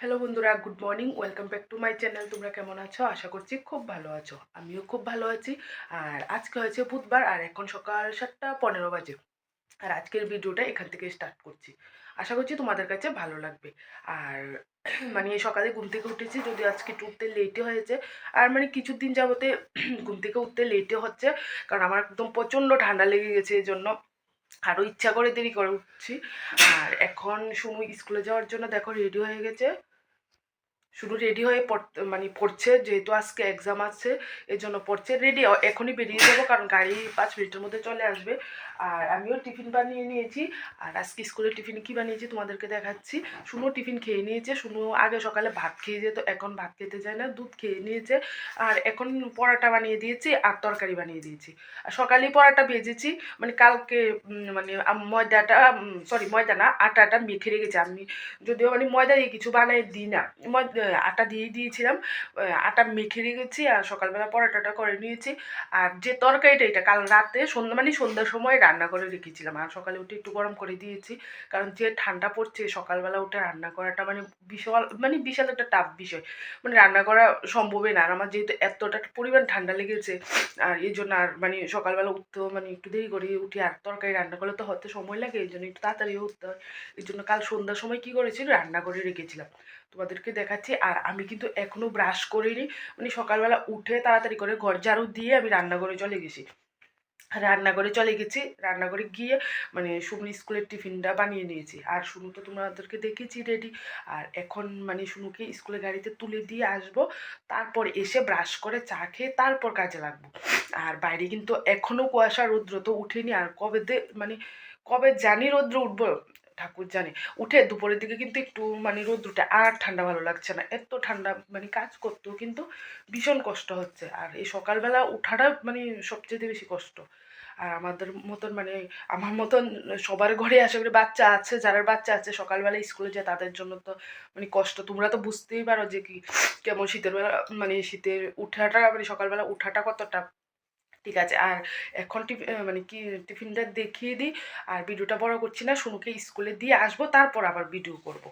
Hello বন্ধুরা good morning welcome back to my channel তোমরা কেমন আছো? আশা করছি খুব ভালো আছো। আমিও খুব ভালো আছি। আর আজকে হয়েছে বুধবার, আর এখন সকাল সাতটা পনেরো বাজে। আর আজকের ভিডিওটা এখান থেকে স্টার্ট করছি। আশা করছি তোমাদের কাছে ভালো লাগবে। আর মানে সকালে ঘুম থেকে উঠেছি, যদি আজকে একটু উঠতে লেটে হয়েছে। আর মানে কিছুদিন যাবতে ঘুম থেকে উঠতে লেটে হচ্ছে, কারণ আমার একদম প্রচণ্ড ঠান্ডা লেগে গেছে এই জন্য আরও ইচ্ছা করে দেরি করে উঠছি আর এখন শুনু স্কুলে যাওয়ার জন্য দেখো রেডি হয়ে গেছে। শুধু রেডি হয়ে পড়তে মানে পড়ছে, যেহেতু আজকে এক্সাম আছে এই জন্য পড়ছে রেডি এখনই বেরিয়ে যাব, কারণ গাড়ি পাঁচ মিনিটের মধ্যে চলে আসবে। আর আমিও টিফিন বানিয়ে নিয়েছি। আর আজকে স্কুলে টিফিন কী বানিয়েছি তোমাদেরকে দেখাচ্ছি। শুনো টিফিন খেয়ে নিয়েছে, শুনো আগে সকালে ভাত খেয়ে যেত, এখন ভাত খেতে চায় না, দুধ খেয়ে নিয়েছে। আর এখন পরাটা বানিয়ে দিয়েছি, আর তরকারি বানিয়ে দিয়েছি। আর সকালেই পরাটা ভেজেছি মানে কালকে মানে ময়দাটা সরি ময়দা না, আটাটা মেখে রেখেছি আমি। যদিও মানে ময়দা দিয়ে কিছু বানাই দিই না। ময়দা আটা দিয়েই দিয়েছিলাম। আটা মেখে রেখেছি আর সকালবেলা পরোটাটা করে নিয়েছি। আর যে তরকারিটা এটা, কাল রাতে সন্ধ্যা মানে সন্ধ্যার সময় রান্না করে রেখেছিলাম। আর সকালে উঠে একটু গরম করে দিয়েছি। কারণ যে ঠান্ডা পড়ছে, সকালবেলা উঠে রান্না করাটা মানে বিশাল মানে বিশাল একটা টাফ বিষয়। মানে রান্না করা সম্ভবই না। আর আমার যেহেতু এতটা পরিমাণ ঠান্ডা লেগেছে, আর এই জন্য আর মানে সকালবেলা উঠতেও মানে একটু দেরি করে উঠি। আর তরকারি রান্না করলে তো হতে সময় লাগে, এই জন্য একটু তাড়াতাড়ি উঠতে হয়। এই জন্য কাল সন্ধ্যার সময় কী করেছি? রান্না করে রেখেছিলাম। তোমাদেরকে দেখাচ্ছি। আর আমি কিন্তু এখনও ব্রাশ করিনি। মানে সকালবেলা উঠে তাড়াতাড়ি করে ঘর ঝাড়ু দিয়ে আমি রান্নাঘরে চলে গেছি। রান্নাঘরে চলে গেছি। রান্নাঘরে গিয়ে মানে সুমন স্কুলের টিফিনটা বানিয়ে নিয়েছি। আর শুনু তো তোমাদেরকে দেখেছি রেডি আর এখন মানে শুনুকে স্কুলের গাড়িতে তুলে দিয়ে আসব। তারপর এসে ব্রাশ করে চা খেয়ে তারপর কাজে লাগবো। আর বাইরে কিন্তু এখনও কুয়াশা রৌদ্র তো উঠেনি। আর কবে দে মানে কবে জানি রৌদ্র উঠবো। ঠাকুর জানে। উঠে দুপুরের দিকে কিন্তু একটু মানে রৌদ্রটা আর ঠান্ডা ভালো লাগছে না। এত ঠান্ডা মানে কাজ করতেও কিন্তু ভীষণ কষ্ট হচ্ছে। আর এই সকালবেলা উঠাটা মানে সবচেয়ে বেশি কষ্ট। আর আমাদের মতন মানে আমার মতন সবার ঘরে আশা করি বাচ্চা আছে, যারা বাচ্চা আছে, সকালবেলা স্কুলে যায় তাদের জন্য তো মানে কষ্ট। তোমরা তো বুঝতেই পারো যে কি, কেমন শীতের বেলা মানে শীতের উঠাটা মানে সকালবেলা উঠাটা কতটা ঠিক আছে, আর এখন মানে কি টিফিনটা দেখিয়ে দিই, আর ভিডিওটা বড় করছি না শুনুকে স্কুলে দিয়ে আসব, তারপর আবার ভিডিও করব।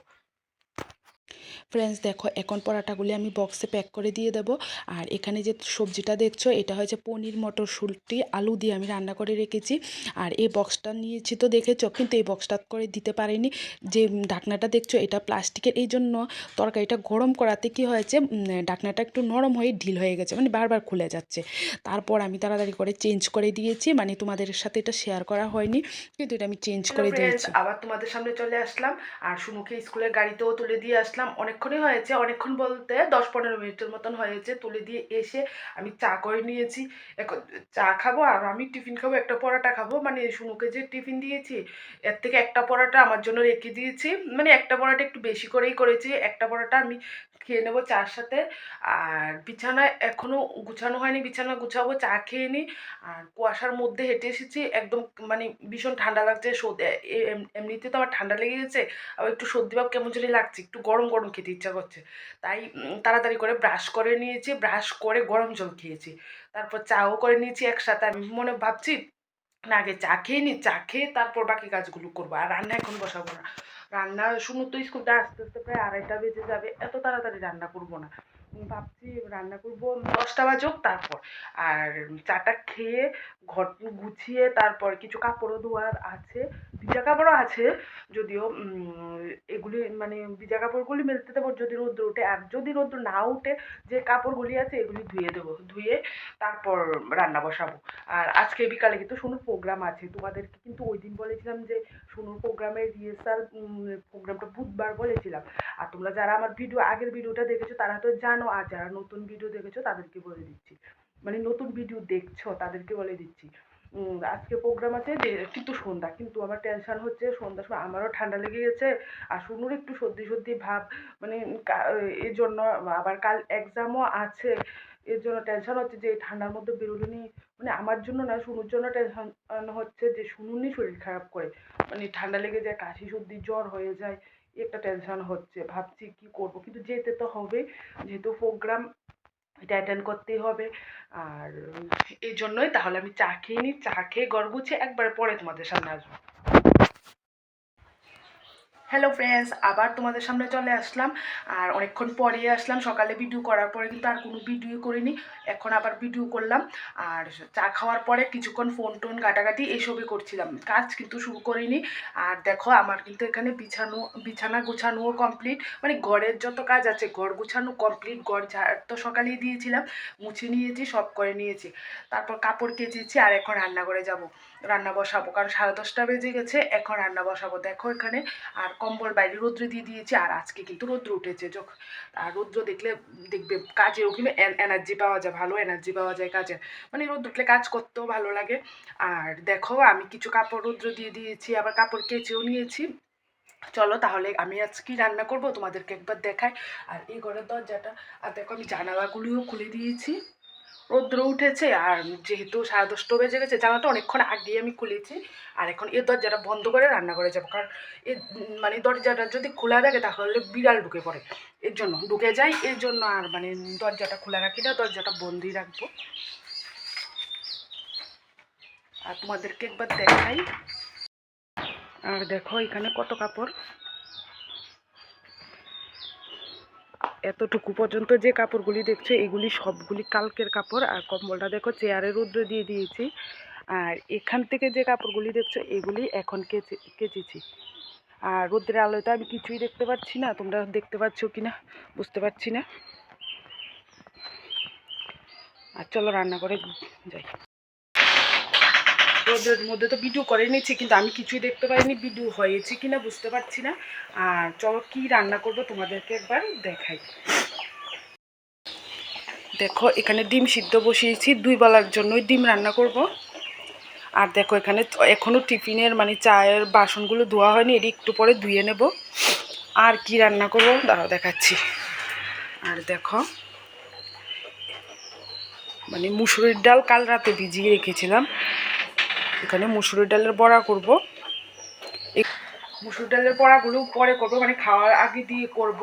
ফ্রেন্ডস দেখো এখন পরাটাগুলি আমি বক্সে প্যাক করে দিয়ে দেব। আর এখানে যে সবজিটা দেখছ এটা হয়েছে পনির মটর শুলটি আলু দিয়ে আমি রান্না করে রেখেছি। আর এই বক্সটা নিয়েছি তো দেখেছ কিন্তু এই বক্সটা করে দিতে পারিনি। যে ঢাকনাটা দেখছ এটা প্লাস্টিকের এই জন্য তরকারিটা গরম করাতে কি হয়েছে উম, ঢাকনাটা একটু নরম হয়ে ঢিল হয়ে গেছে মানে বারবার খুলে যাচ্ছে। তারপর আমি তাড়াতাড়ি করে চেঞ্জ করে দিয়েছি মানে তোমাদের সাথে এটা শেয়ার করা হয়নি কিন্তু এটা আমি চেঞ্জ করে দিয়েছি। আবার তোমাদের সামনে চলে আসলাম। আর সুমুখে স্কুলের গাড়িতেও তুলে দিয়ে আসলাম। অনেকক্ষণই হয়েছে, অনেকক্ষণ বলতে দশ পনেরো মিনিটের মতন হয়েছে। তুলে দিয়ে এসে আমি চা করে নিয়েছি। এখন চা খাব আর আমি টিফিন খাব, একটা পরোটা খাব। মানে সুমুকে যে টিফিন দিয়েছি, এর থেকে একটা পরোটা আমার জন্য রেখে দিয়েছি। মানে একটা পরোটা একটু বেশি করেই করেছি। একটা পরোটা আমি খেয়ে নেব চার সাথে। আর বিছানা এখনও গুছানো হয়নি, বিছানা গুছাবো, চা খেয়ে নিই আর কুয়াশার মধ্যে হেঁটে এসেছি, একদম মানে ভীষণ ঠান্ডা লাগছে, সর্দি এম- এমনিতে তো আমার ঠান্ডা লেগে গেছে, আবার একটু সর্দি ভাব কেমন জানি লাগছে, একটু গরম গরম খেতে ইচ্ছা করছে। তাই তাড়াতাড়ি করে ব্রাশ করে নিয়েছি, ব্রাশ করে গরম জল খেয়েছি। তারপর চাও করে নিয়েছি একসাথে, আমি মনে ভাবছি, না আগে চা খেয়ে নি, চা খেয়ে তারপর বাকি কাজগুলো করব, আর রান্না এখন বসাবো না। রান্না শুনো তো স্কুলটা আস্তে আস্তে প্রায় আড়াইটা বেজে যাবে। এত তাড়াতাড়ি রান্না করব না। ভাবছি রান্না করব দশটা বাজুক তারপর। আর চাটা খেয়ে ঘর গুছিয়ে তারপর কিছু কাপড়ও ধোয়ার আছে, ভিজা কাপড়ও আছে, যদিও এগুলি মানে ভিজা কাপড়গুলি মেলতে দেবো যদি রোদ্র ওঠে। আর যদি রোদ্র না উঠে যে কাপড়গুলি আছে এগুলি ধুয়ে দেবো, ধুয়ে তারপর রান্না বসাবো। আর আজকে বিকালে কিন্তু সোনুর প্রোগ্রাম আছে, তোমাদেরকে কিন্তু ওই দিন বলেছিলাম যে শুনুর প্রোগ্রামের রিহার্সাল প্রোগ্রামটা বুধবার বলেছিলাম। আর তোমরা যারা আমার ভিডিও, আগের ভিডিওটা দেখেছ তারা তো জানো আর যারা নতুন ভিডিও দেখেছ, তাদেরকে বলে দিচ্ছি। মানে নতুন ভিডিও দেখছ, তাদেরকে বলে দিচ্ছি। আজকে প্রোগ্রাম আছে কিন্তু সন্ধ্যা, কিন্তু আমার টেনশন হচ্ছে সন্ধ্যার সময়। আমারও ঠান্ডা লেগে গেছে, আর শুনুর একটু সর্দি সর্দি ভাব। মানে এই জন্য আবার কাল এক্সামও আছে, এর জন্য টেনশন হচ্ছে যে ঠান্ডার মধ্যে বেরোলে নি মানে আমার জন্য না, শুনুর জন্য টেনশন হচ্ছে যে শুনুনই শরীর খারাপ করে। মানে ঠান্ডা লেগে যায়, কাশি সর্দি জ্বর হয়ে যায়। একটা টেনশন হচ্ছে। ভাবছি কি করব? কিন্তু যেতে তো হবে। যেহেতু প্রোগ্রাম এটা অ্যাটেন্ড করতেই হবে। আর এই জন্যই তাহলে আমি চা খেয়ে নিই চা খেয়ে গড় গুছিয়ে একবার পরে তোমাদের সামনে আসব। হ্যালো ফ্রেন্ডস আবার তোমাদের সামনে চলে আসলাম। আর অনেকক্ষণ পরে আসলাম। সকালে ভিডিও করার পরে কিন্তু আর কোনো ভিডিও করিনি। এখন আবার ভিডিও করলাম। আর চা খাওয়ার পরে কিছুক্ষণ ফোন টোন ঘাটাঘাটি এইসবই করছিলাম। কাজ কিন্তু শুরু করিনি। আর দেখো, আমার কিন্তু এখানে বিছানো, বিছানা গুছানোও কমপ্লিট মানে ঘরের যত কাজ আছে, ঘর গুছানো কমপ্লিট ঘর ঝাড় তো সকালেই দিয়েছিলাম। মুছে নিয়েছি, সব করে নিয়েছি। তারপর কাপড় কেচেছি আর এখন রান্না করে যাব। রান্না বসাবো। কারণ সাড়ে দশটা বেজে গেছে। এখন রান্না বসাবো। দেখো এখানে আর কম্বল বাইরে রৌদ্র দিয়ে দিয়েছি, আর আজকে কিন্তু রৌদ্র উঠেছে। যখন আর রৌদ্র দেখলে, দেখবে কাজেও কিন্তু এনার্জি পাওয়া যায়, ভালো এনার্জি পাওয়া যায় কাজে মানে রৌদ্র উঠলে কাজ করতেও ভালো লাগে। আর দেখো, আমি কিছু কাপড় রৌদ্র দিয়ে দিয়েছি, আবার কাপড় কেচেও নিয়েছি। চলো তাহলে আমি আজ কি রান্না করব তোমাদেরকে একবার দেখাই। আর এই ঘরের দরজাটা, আর দেখো আমি জানালাগুলিও খুলে দিয়েছি। রৌদ্র উঠেছে আর যেহেতু সাড়ে দশটা বেজে গেছে, জানালাটা অনেকক্ষণ আগেই আমি খুলেছি। আর এখন এ দরজাটা বন্ধ করে রান্না করে যাব। কারণ এ মানে দরজাটা যদি খোলা থাকে তাহলে বিড়াল ঢুকে পড়ে। এর জন্য ঢুকে যায় এর জন্য আর মানে দরজাটা খোলা রাখি না, দরজাটা বন্ধই রাখব। আর তোমাদেরকে একবার দেখাই। আর দেখো এখানে কত কাপড়। এতটুকু পর্যন্ত যে কাপড়গুলি দেখছ, এগুলি সবগুলি কালকের কাপড়। আর কম্বলটা দেখো, চেয়ারে রুদ্র দিয়ে দিয়েছি। আর এখান থেকে যে কাপড়গুলি দেখছ, এগুলি এখন কেচে, কেচেছি। আর রোদ্রের আলোয় তো আমি কিছুই দেখতে পাচ্ছি না। তোমরা দেখতে পাচ্ছ কি না? বুঝতে পারছি না। আর চলো রান্না করে যাই। রোদের মধ্যে তো ভিডিও করে নিচ্ছি কিন্তু আমি কিছুই দেখতে পাইনি ভিডিও হয়েছে কি না বুঝতে পারছি না। আর চলো কি রান্না করব তোমাদেরকে একবার দেখাই। দেখো, এখানে ডিম সিদ্ধ বসিয়েছি, দুই বেলার জন্যই ডিম রান্না করব। আর দেখো, এখানে এখনও টিফিনের মানে চায়ের বাসনগুলো ধোয়া হয়নি, এটি একটু পরে ধুয়ে নেব। আর কি রান্না করব? দাঁড়াও, দেখাচ্ছি। আর দেখো মানে মুসুরির ডাল কাল রাতে ভিজিয়ে রেখেছিলাম। এখানে মুসুরি ডালের বড়া করব। মুসুর ডালের বড়াগুলো পরে করব মানে খাওয়ার আগে দিয়ে করব।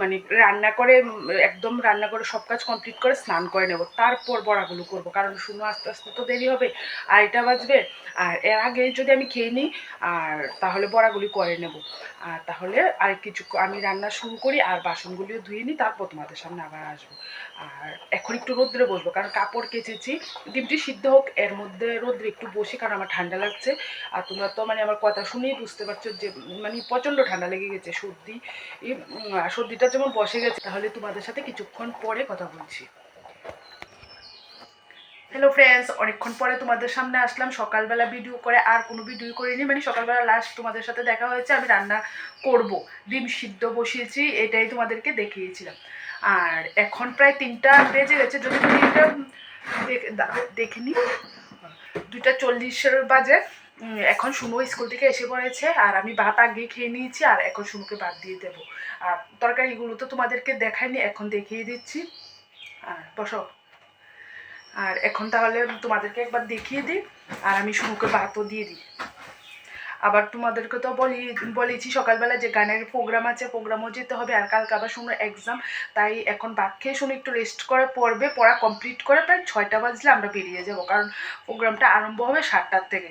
মানে রান্না করে, একদম রান্না করে সব কাজ কমপ্লিট করে স্নান করে নেব। তারপর বড়াগুলো করব, কারণ শুনো আস্তে আস্তে তো দেরি হবে, আড়াইটা বাজবে। আর এর আগে যদি আমি খেয়ে নিই, আর তাহলে বড়াগুলি করে নেব। আর তাহলে আর কিছু আমি রান্না শুরু করি আর বাসনগুলিও ধুয়ে নিই, তারপর তোমাদের সামনে আবার আসব। আর এখন একটু রোদ্রে বসবো, কারণ কাপড় কেচেছি, ডিমটি সিদ্ধ হোক, এর মধ্যে রোদ্রে একটু বসি, কারণ আমার ঠান্ডা লাগছে। আর তোমরা তো মানে আমার কথা শুনেই বুঝতে পারছ যে মানে প্রচণ্ড ঠান্ডা লেগে গেছে, সর্দি সর্দিটা যেমন বসে গেছে, তাহলে তোমাদের সাথে কিছুক্ষণ পরে কথা বলছি। হ্যালো ফ্রেন্ডস অনেকক্ষণ পরে তোমাদের সামনে আসলাম। সকালবেলা ভিডিও করে আর কোনো ভিডিও করিনি মানে সকালবেলা লাস্ট তোমাদের সাথে দেখা হয়েছে, আমি রান্না করব। ডিম সিদ্ধ বসিয়েছি, এটাই তোমাদেরকে দেখিয়েছিলাম। আর এখন প্রায় তিনটা বেজে গেছে, যদি তিনটা দেখিনি দুইটা চল্লিশের বাজে। এখন শুনো স্কুল থেকে এসে পড়েছে, আর আমি ভাত আগে খেয়ে নিয়েছি, আর এখন শুনুকে ভাত দিয়ে দেবো। আর তরকারিগুলো তো তোমাদেরকে দেখাইনি, এখন দেখিয়ে দিচ্ছি। আর বসো। আর এখন তাহলে তোমাদেরকে একবার দেখিয়ে দিই, আর আমি শুরুকে ভাতও দিয়ে দিই। আবার তোমাদেরকে তো বলি, বলেছি সকালবেলা যে গানের প্রোগ্রাম আছে প্রোগ্রামও যেতে হবে, আর কালকে আবার শুনো এক্সাম তাই এখন ভাত খেয়ে শুনে একটু রেস্ট করে পড়বে, পড়া কমপ্লিট করে প্রায় ছয়টা বাজলে আমরা বেরিয়ে যাব, কারণ প্রোগ্রামটা আরম্ভ হবে সাতটার থেকে।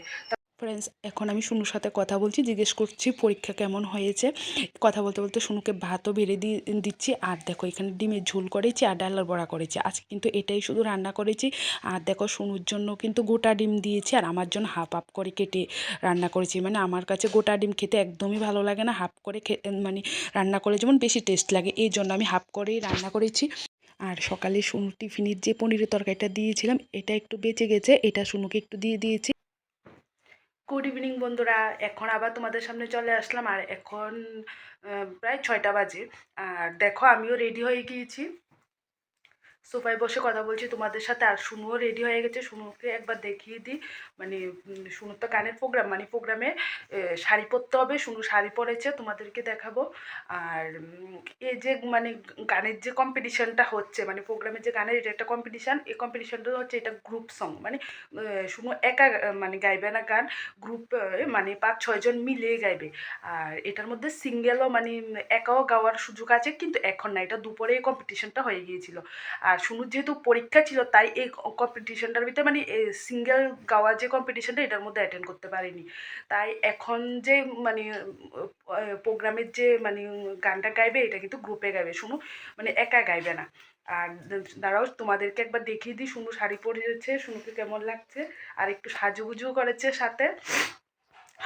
ফ্রেন্ডস এখন আমি শুনুর সাথে কথা বলছি, জিজ্ঞেস করছি পরীক্ষা কেমন হয়েছে। কথা বলতে বলতে শুনুকে ভাতও বেড়ে দিয়ে দিচ্ছি, আর দেখো এখানে ডিমের ঝোল করেছি, আর ডালার বড়া করেছি। আজকে কিন্তু এটাই শুধু রান্না করেছি, আর দেখো শুনুর জন্য কিন্তু গোটা ডিম দিয়েছি, আর আমার জন্য হাফ হাফ করে কেটে রান্না করেছি। মানে আমার কাছে গোটা ডিম খেতে একদমই ভালো লাগে না, হাফ করে মানে রান্না করে যেমন বেশি টেস্ট লাগে, এই জন্য আমি হাফ করেই রান্না করেছি। আর সকালে শুনু টিফিনের যে পনিরের তরকারিটা দিয়েছিলাম, এটা একটু বেঁচে গেছে, এটা শুনুকে একটু দিয়ে দিয়েছি। গুড ইভিনিং বন্ধুরা। এখন আবার তোমাদের সামনে চলে আসলাম, আর এখন প্রায় ছয়টা বাজে। আর দেখো, আমিও রেডি হয়ে গিয়েছি। সোফায় বসে কথা বলছি, তোমাদের সাথে আর শুনুও রেডি হয়ে গেছে। শুনুকে একবার দেখিয়ে দিই। মানে শুনু তো গানের প্রোগ্রাম মানে প্রোগ্রামে শাড়ি পরতে হবে, শুনু শাড়ি পরেছে, তোমাদেরকে দেখাবো। আর এই যে মানে গানের যে কম্পিটিশানটা হচ্ছে মানে প্রোগ্রামের যে গানের এটা একটা কম্পিটিশান এই কম্পিটিশানটা হচ্ছে এটা গ্রুপ সং মানে শুনু একা মানে গাইবে না গান গ্রুপ মানে পাঁচ ছয়জন মিলে গাইবে। আর এটার মধ্যে সিঙ্গেলও মানে একাও গাওয়ার সুযোগ আছে, কিন্তু এখন না, এটা দুপুরে এই কম্পিটিশানটা হয়ে গিয়েছিল। আর আর শুনুর যেহেতু পরীক্ষা ছিল, তাই এই কম্পিটিশনটার ভিতরে মানে সিঙ্গেল গাওয়া যে কম্পিটিশনটা এটার মধ্যে অ্যাটেন্ড করতে পারিনি। তাই এখন যে মানে প্রোগ্রামের যে মানে গানটা গাইবে, এটা কিন্তু গ্রুপে গাইবে। শুনু মানে একা গাইবে না। আর দাঁড়াও, তোমাদেরকে একবার দেখিয়ে দিই। শুনু শাড়ি পরেছে, শুনুকে কেমন লাগছে? আর একটু সাজুগুজু করেছে সাথে।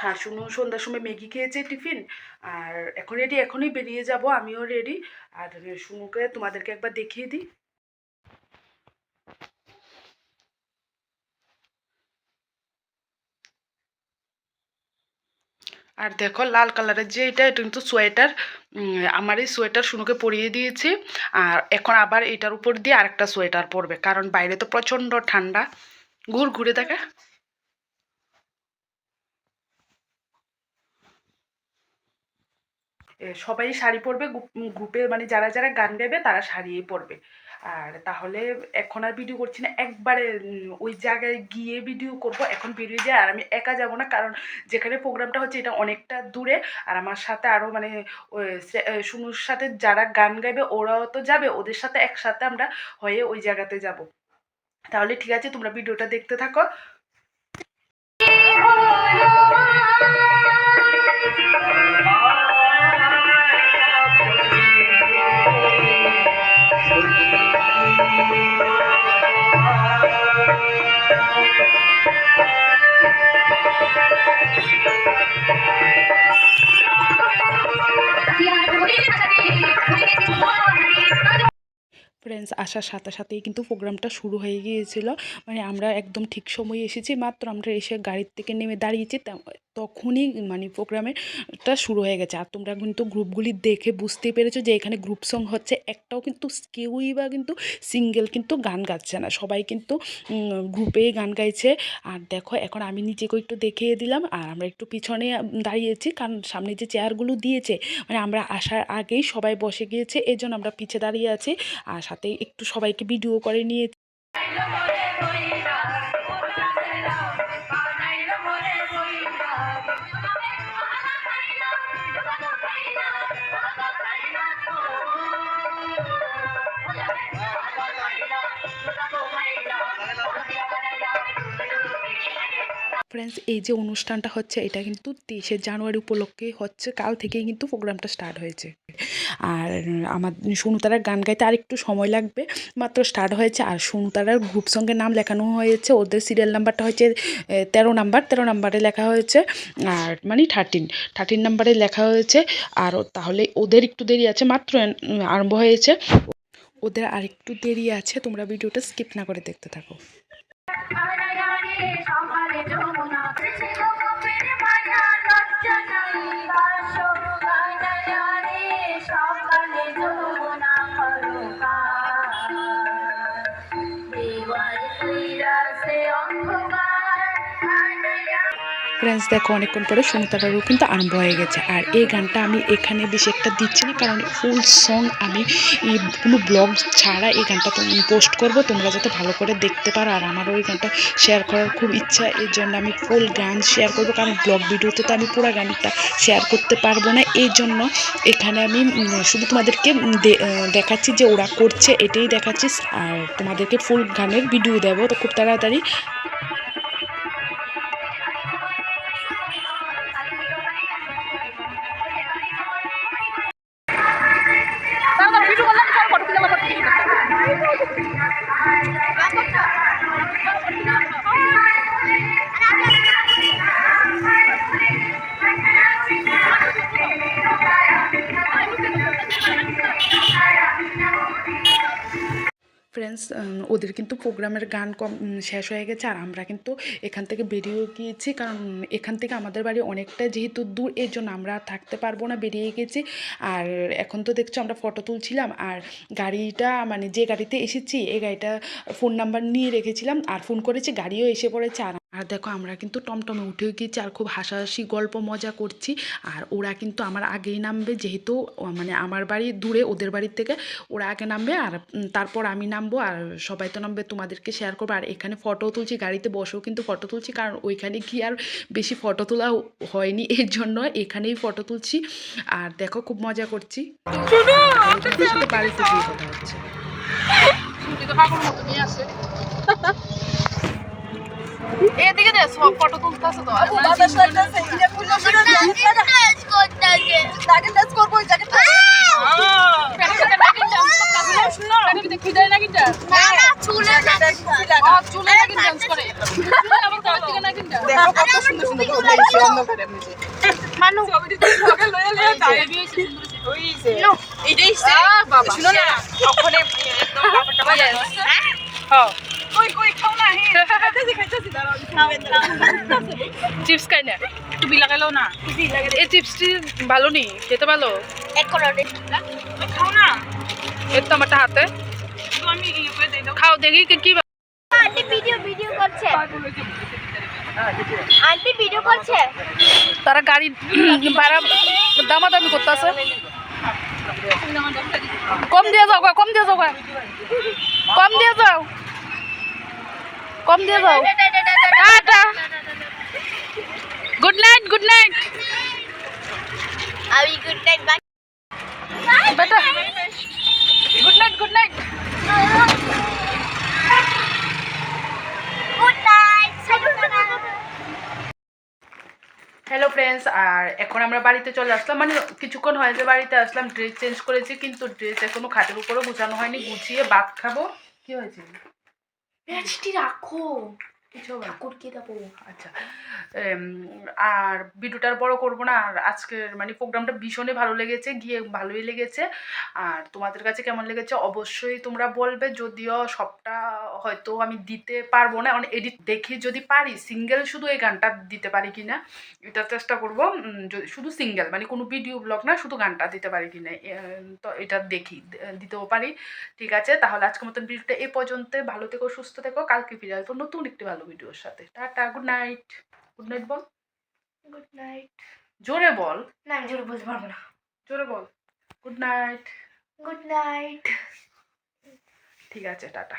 হ্যাঁ শুনু সন্ধ্যার সময় ম্যাগি খেয়েছে টিফিন। আর এখন রেডি এখনই বেরিয়ে যাব। আমিও রেডি আর শুনুকে তোমাদেরকে একবার দেখিয়ে দিই। আর দেখো, লাল কালারের যে এটা এটা কিন্তু সোয়েটার। আমার এই সোয়েটার শুনুকে পরিয়ে দিয়েছি। আর এখন আবার এটার উপর দিয়ে আরেকটা সোয়েটার পরবে, কারণ বাইরে তো প্রচণ্ড ঠান্ডা। ঘুর, ঘুরে দেখা। সবাই শাড়ি পরবে গ্রুপে মানে যারা যারা গান গাইবে, তারা শাড়িই পরবে। আর তাহলে এখন আর ভিডিও করছি না। একবারে ওই জায়গায় গিয়ে ভিডিও করব, এখন বেরিয়ে যায়, আর আমি একা যাব না, কারণ যেখানে প্রোগ্রামটা হচ্ছে এটা অনেকটা দূরে, আর আমার সাথে আরও মানে সুনুর সাথে যারা গান গাইবে, ওরাও তো যাবে, ওদের সাথে একসাথে আমরা হয়ে ওই জায়গাতে যাব। তাহলে ঠিক আছে, তোমরা ভিডিওটা দেখতে থাকো। আসার সাথে সাথেই কিন্তু প্রোগ্রামটা শুরু হয়ে গিয়েছিল। মানে আমরা একদম ঠিক সময়ে এসেছি, মাত্র আমরা এসে গাড়ির থেকে নেমে দাঁড়িয়েছি তখনই মানে প্রোগ্রামেরটা শুরু হয়ে গেছে। আর তোমরা কিন্তু গ্রুপগুলি দেখে বুঝতে পেরেছ যে এখানে গ্রুপ সং হচ্ছে। একটাও কিন্তু কেউই বা কিন্তু সিঙ্গেল কিন্তু গান গাচ্ছে না। সবাই কিন্তু গ্রুপেই গান গাইছে। আর দেখো, এখন আমি নিজেকে একটু দেখিয়ে দিলাম। আর আমরা একটু পিছনে দাঁড়িয়েছি। কারণ সামনে যে চেয়ারগুলো দিয়েছে মানে আমরা আসার আগেই সবাই বসে গিয়েছে। এই জন্য আমরা পিছে দাঁড়িয়ে আছি। আর সাথে একটু সবাইকে ভিডিও করে নিয়ে ফ্রেন্ডস এই যে অনুষ্ঠানটা হচ্ছে এটা কিন্তু তেইশে জানুয়ারি উপলক্ষে হচ্ছে কাল থেকেই কিন্তু প্রোগ্রামটা স্টার্ট হয়েছে। আর আমার সুনুতারার গান গাইতে আর একটু সময় লাগবে মাত্র স্টার্ট হয়েছে। আর সুনুতারার গ্রুপ সঙ্গে নাম লেখানো হয়েছে ওদের সিরিয়াল নাম্বারটা হচ্ছে এ, তেরো নাম্বার তেরো নাম্বারে লেখা হয়েছে। আর মানে থার্টিন থার্টিন নাম্বারে লেখা হয়েছে। আর তাহলে ওদের একটু দেরি আছে মাত্র আরম্ভ হয়েছে। ওদের আর একটু দেরি আছে তোমরা ভিডিওটা স্কিপ না করে দেখতে থাকো। সকালে যমুনা গোপের মায়া লজ্জা নাই বাসো। ফ্রেন্ডস দেখো অনেকক্ষণ পরে সুনিতারারও কিন্তু আরম্ভ হয়ে গেছে। আর এই গানটা আমি এখানে বেশি একটা দিচ্ছি না, কারণ ফুল সং আমি কোনো ব্লগ ছাড়া এই গানটা পোস্ট করব। তোমরা যাতে ভালো করে দেখতে পারো, আর আমারও এই গানটা শেয়ার করার খুব ইচ্ছা, এর জন্য আমি ফুল গান শেয়ার করব, কারণ ব্লগ ভিডিওতে তো আমি পুরো গানটা শেয়ার করতে পারব না। এই জন্য এখানে আমি শুধু তোমাদেরকে দেখাচ্ছি যে ওরা করছে, এটাই দেখাচ্ছি, আর তোমাদেরকে ফুল গানের ভিডিও দেবো। তো খুব তাড়াতাড়ি ওদের কিন্তু প্রোগ্রামের গান কম শেষ হয়ে গেছে আর আমরা কিন্তু এখান থেকে বেরিয়ে গিয়েছি। কারণ এখান থেকে আমাদের বাড়ি অনেকটা যেহেতু দূর, এর জন্য আমরা আর থাকতে পারব না, বেরিয়ে গেছি। আর এখন তো দেখছ আমরা ফটো তুলছিলাম আর গাড়িটা মানে যে গাড়িতে এসেছি এই গাড়িটা ফোন নাম্বার নিয়ে রেখেছিলাম। আর ফোন করেছি, গাড়িও এসে পড়েছে। আর আর দেখো আমরা কিন্তু টমটমে উঠেও গিয়েছি আর খুব হাসাহাসি গল্প মজা করছি। আর ওরা কিন্তু আমার আগেই নামবে যেহেতু মানে আমার বাড়ি দূরে ওদের বাড়ির থেকে ওরা আগে নামবে আর তারপর আমি নামবো আর সবাই তো নামবে তোমাদেরকে শেয়ার করব। আর এখানে ফটো তুলছি গাড়িতে বসেও কিন্তু ফটো তুলছি কারণ ওইখানে গিয়ে আর বেশি ফটো তোলা হয়নি এর জন্য এখানেই ফটো তুলছি। আর দেখো খুব মজা করছি। বাড়িতে গিয়ে কথা হচ্ছে। এদিকে দে সব ফটো তুলতেছে তো। মানু হইছে এইটাই শুনো না ওখানে একদম ব্যাপারটা বাজে চিপস খাই না। তুমি লাগাইলো না? এই চিপসটি ভালো নি খেতে ভালো। খাও না? এর তো আমারটা হাতে। ইয়ে খাও দেখি কি কি আন্টি ভিডিও ভিডিও করছে। আন্টি ভিডিও করছে। তারা গাড়ি ভাড়া দামাদামি করতেছে। কম দিয়ে যাও কম দিয়ে যাও কম দিয়ে যাও। কম দিয়ে যাও tata. Good night good night আমি গুড নাইট বাই বেটা good night good night good night সাইডুনা hello friends আর এখন আমরা বাড়িতে চলে আসলাম। মানে কিছুক্ষণ হয়েছে বাড়িতে আসলাম ড্রেস চেঞ্জ করেছি কিন্তু ড্রেস এখনও খাটের উপরেও গুছানো হয়নি। গুছিয়ে ভাত খাব। কি হয়েছে? পেঁচটি রাখো কিছু হবে দেবো? আচ্ছা আর ভিডিওটার বড় করব না আর আজকের মানে প্রোগ্রামটা ভীষণই ভালো লেগেছে গিয়ে ভালোই লেগেছে। আর তোমাদের কাছে কেমন লেগেছে অবশ্যই তোমরা বলবে যদিও সবটা হয়তো আমি দিতে পারব না। মানে এডিট দেখে যদি পারি সিঙ্গেল শুধু এই গানটা দিতে পারি কি না এটা চেষ্টা করব। শুধু সিঙ্গেল মানে কোনো ভিডিও ব্লগ না শুধু গানটা দিতে পারি কি না তো এটা দেখি দিতেও পারি। ঠিক আছে তাহলে আজকের মতন ভিডিওটা এ পর্যন্ত। ভালো থেকো সুস্থ থেকো কালকে ফিরে আসব নতুন একটি ভালো ভিডিওর সাথে। Tata good night good night বল। গুড নাইট জোরে বল। না আমি জোরে বলতে পারব না। জোরে বল। গুড নাইট গুড নাইট ঠিক আছে টাটা।